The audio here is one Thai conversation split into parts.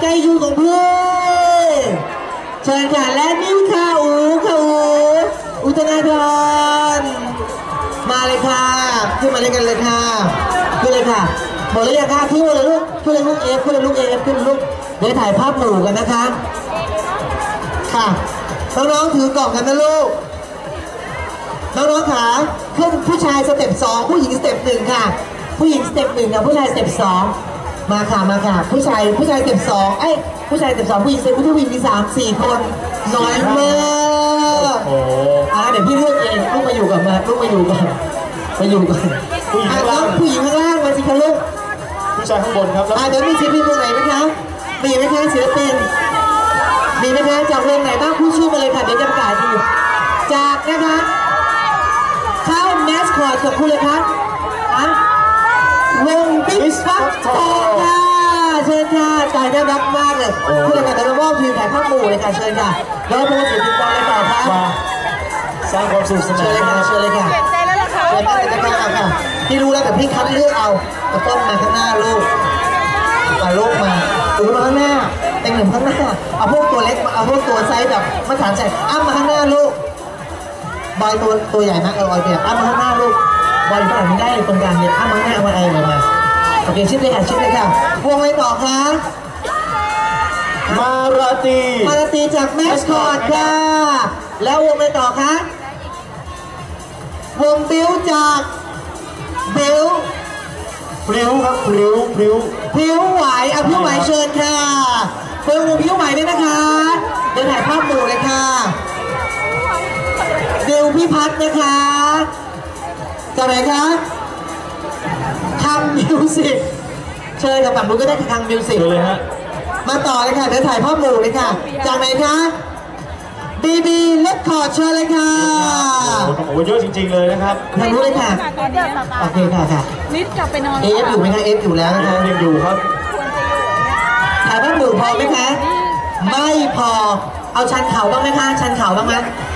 ใจยูของเพี่อเชิญค่ะและนิ้วค่ะอูค่ะอูอุตนาธรมาเลยค่ะขึ้นมาเล่นกันเลยค่ะขึ้นเลยค่ะหมดแล้วยังค่ะขึ้นเลยลูกขึ้นเลยลูกเอฟขึ้นเลยลูกเอฟขึ้นเลยลูกเดี๋ยวถ่ายภาพหมู่กันนะคะ ค่ะน้องๆถือกล่องกันนะลูกน้องๆขาขึ้นผู้ชายสเต็ปสองผู้หญิงสเต็ปหนึ่งค่ะ ผู้หญิงสเต็ปหนึ่งกับผู้ชายสเต็ปสอง มาค่ะมาค่ะ ผู้ชายผู้ชายสเต็ปสองเอ้ยผู้ชายสเต็ปสองผู้หญิงสเต็ปผู้ชายมีสามสี่คนน้อยมากโอ้โหอ่าเดี๋ยวพี่เลือกเองลูกมาอยู่กับมาลูกมาอยู่กันมาอยู่กันผู้หญิงอะข้างล่างน้องผู้หญิงข้างล่างมาสิคะลูกผู้ชายข้างบนครับแล้วอ่าเดี๋ยวมีศิลปินคนไหนไหมคะมีไหมคะศิลปินมีไหมคะจากวงไหนบ้างพูดชื่อมาเลยค่ะเดี๋ยวจะประกาศดูจากนะคะเข้าแมสคอตกับคุณเลยครับอะ วงบิ๊กฟักทองค่ะเชิญค่ะจ่ายน่ารักมากเลยคุณเลยค่ะเดี๋ยวเรามอบทีมถ่ายภาพหมู่เลยค่ะเชิญค่ะแล้วพวกศิลปินกองเลยต่อครับมาสร้างความสนุกสเชินาญนเลยนะค่ะครับเชิญเลยค่ะเปลี่ยนใจแล้วล่ะคะเชิญได้เลยนะคะค่ะพี่รู้แล้วแต่พี่คัดเลือกเอาตะต้นมาข้างหน้าลูกเอาลูกมาอูมาข้างหน้าเต็งหนึ่งข้างหน้าเอาพวกตัวเล็กมาเอาพวกตัวไซส์แบบมาตรฐานใส่อ้ำมาข้างหน้าลูกบอยตัวตัวใหญ่นะเออออยเนี่ยอ้ำมาข้างหน้าลูกบอยฝั่งไม่ได้เลยตรงกลางเนี่ยอ้ำมาข้างหน้าเอามาเอ อมามาโอเคชิดเลยค่ะชิดเลยค่ะ วงไว้ต่อคะมาราตรีมาราตีจากแมสคอตค่ะ แล้ววงไว้ต่อคะวงบิวจากบิวพริ้วครับพริ้วพริ้วผิวไหวเอาผิวไหวเชิญค่ะเฟิร์นผิวไหวด้วยนะคะ เดี๋ยวถ่ายภาพหมู่เลยค่ะดิวพี่พัฒน์นะคะจากไหนคะคัง มิวสิกเชิญกับฝั่งนู้นก็ได้คังมิวสิกเจอเลยฮะมาต่อเลยค่ะเดี๋ยวถ่ายภาพหมู่เลยค่ะ จากไหนคะบีบีเล็กคอร์ดเชิญเลยค่ะโอ้โหต้องบอกว่าเยอะจริง ๆ เลยนะครับทางนู้นเลยค่ะตอนเดียวสตาโอเคค่ะค่ะนิดกลับไปนอนเอฟอยู่ไหมคะเอฟอยู่แล้วนะคะยังอยู่ครับถ่ายภาพหมู่พอไหมคะไม่พอเอาชันเข่าบ้างไหมคะชันเข่าบ้างไหม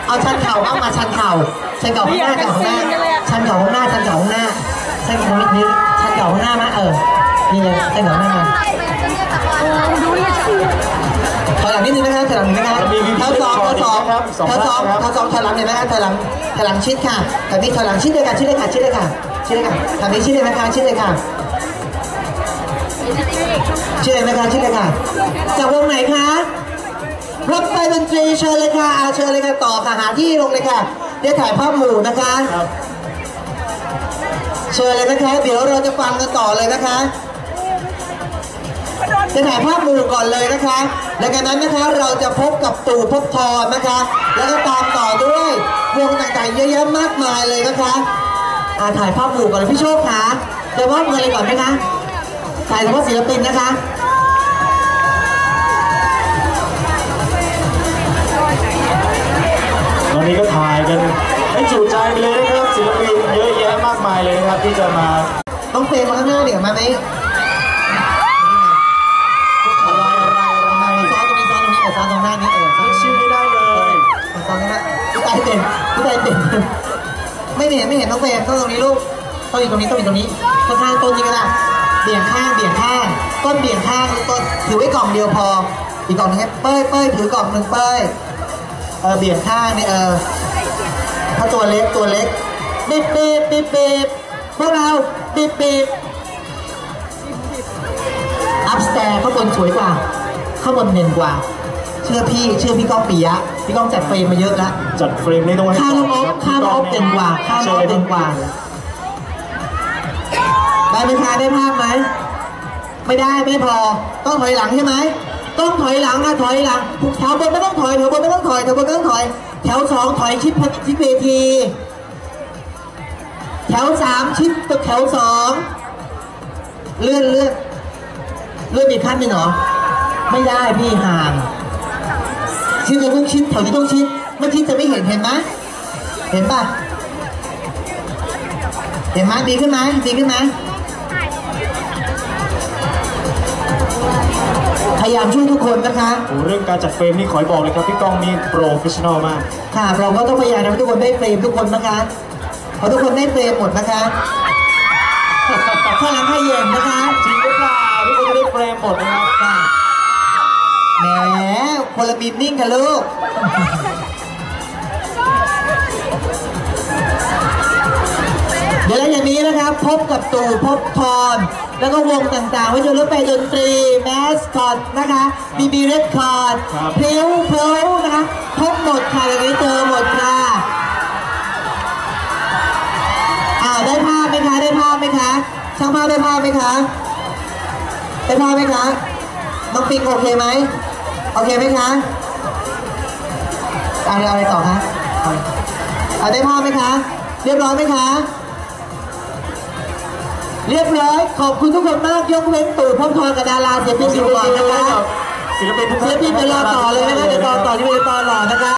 เอาชันเข่าบ้างมาชันเข่าชันเข่าข้างหน้าเข่าข้างหน้าชันเข่าข้างหน้าชันเข่าข้างหน้าชันเข่านิดนิดชันเข่าข้างหน้ามาเออ นี่เลยชันเข่าข้างหน้ามาดูดิถอยหลังนิดนึงนะคะถอยหลังนิดนึงนะคะมีวิธีเท้าสองเท้าสองครับสองเท้าสองเท้าสองถอยหลังเลยนะคะถอยหลังถอยหลังชิดค่ะแต่นี่ถอยหลังชิดเลยค่ะชิดเลยค่ะชิดเลยค่ะชิดเลยค่ะทางนี้ชิดเลยนะคะชิดเลยค่ะชิดเลยนะคะชิดเลยค่ะจากวงไหนคะรถไฟดนตรีเชิญเลยค่ะเชิญเลยค่ะต่อค่ะหาที่ลงเลยค่ะเดี๋ยวถ่ายภาพหมู่นะคะครับ เชิญเลยนะคะ เดี๋ยวเราจะฟังกันต่อเลยนะคะ จะถ่ายภาพหมู่ก่อนเลยนะคะ แล้วจากนั้นนะคะเราจะพบกับตู่พบทรนะคะ แล้วก็ตามต่อด้วยวงต่างๆเยอะแยะมากมายเลยนะคะอ่าถ่ายภาพหมู่ก่อนพี่โชคคะเดี๋ยวมอบเงินเลยก่อนไหมคะถ่ายเฉพาะศิลปินนะคะ ที่จะมาต้องเฟรมมาข้างหน้าเดี๋ยวมาไหมอะไรอะไรอะไรซ้อนตรงนี้ซ้อนตรงนี้เออซ้อนตรงหน้านี้เออซ้อนเรียกชื่อไม่ได้เลยซ้อนตรงหน้าพี่ตายเด่นพี่ตายเด่นไม่เห็นไม่เห็นต้องเฟรมต้องตรงนี้ลูกต้องอยู่ตรงนี้ต้องอยู่ตรงนี้ข้างๆต้นนี้ก็ได้เบี่ยงข้างเบี่ยงข้างต้นเบี่ยงข้างต้นถือไว้กล่องเดียวพออีกกล่องนึงให้เป้ยเป้ยถือกล่องหนึ่งเป้ยเออเบี่ยงข้างนี่เออถ้าตัวเล็กตัวเล็กบีบบีบบีบบีบ พวกเราบีบบีบอัพสแตร์ข้างบนสวยกว่า ข้างบนเด่นกว่า เชื่อพี่เชื่อพี่ก้องปิยะพี่ก้องจัดเฟรมมาเยอะแล้วจัดเฟรมนี้ต้องให้ค่าน้องออฟรับค่าน้องออฟเด่นกว่าค่าน้องออฟเด่นกว่าได้ไหมคะได้ภาพไหมไม่ได้ไม่พอ ต้องถอยหลังใช่ไหมต้องถอยหลังอะถอยหลังแถวบนไม่ต้องถอยแถวบนไม่ต้องถอยแถวบนไม่ต้องถอยแถวสองถอยชิดชิดเวที แถวสามชิดตึกแถวสองเลื่อนเลื่อนเลื่อนอีกขั้นหนึ่งเหรอ ไม่ได้พี่ห่างชิดจะต้องชิดแถวนี้ต้องชิดไม่ชิดจะไม่เห็นเห็นไหมเห็นป่ะเห็นไหมดีขึ้นไหมดีขึ้นไหมพยายามช่วยทุกคนนะคะโอ้เรื่องการจัดเฟรมนี่ขอให้บอกเลยครับพี่ก้องนี่โปรเฟชชั่นอลมาก ค่ะ เราก็ต้องพยายามทำให้ทุกคนได้เฟรมทุกคนนะคะเพ ราะทุกคนได้เฟรมหมดนะคะข้างหลังขยันนะคะจริงหรือเปล่าทุกคนจะได้เฟรมหมดนะครับค่ะลปินนิ่งค่ะลูกเดี๋ยวหลังจากนี้นะครับพบกับตู่พบพรแล้วก็วงต่างๆ วิทยุรถไฟดนตรีแมสคอตนะคะบีบีเรดคอร์ดครับเพลวเพลวนะคะพบหมดค่ะอย่างนี้เจอหมดค่ะ อ่าได้ภาพไหมคะได้ภาพไหมคะช่างภาพได้ภาพไหมคะได้ภาพไหมคะน้องปิงโอเคไหมโอเคไหมคะเอาอะไรเอาอะไรต่อคะเอาได้ภาพไหมคะ เรียบร้อยไหมคะ เรียบร้อย ขอบคุณทุกคนมากยกเว้นตู่พบทรกับดาราศิลปินอยู่ก่อนนะคะศิลปินทุกศิท่าลนปินเดี๋ยวรอต่อเลยนะคะเดี๋ยวรอต่อที่เวทีต่อหล่อนะคะ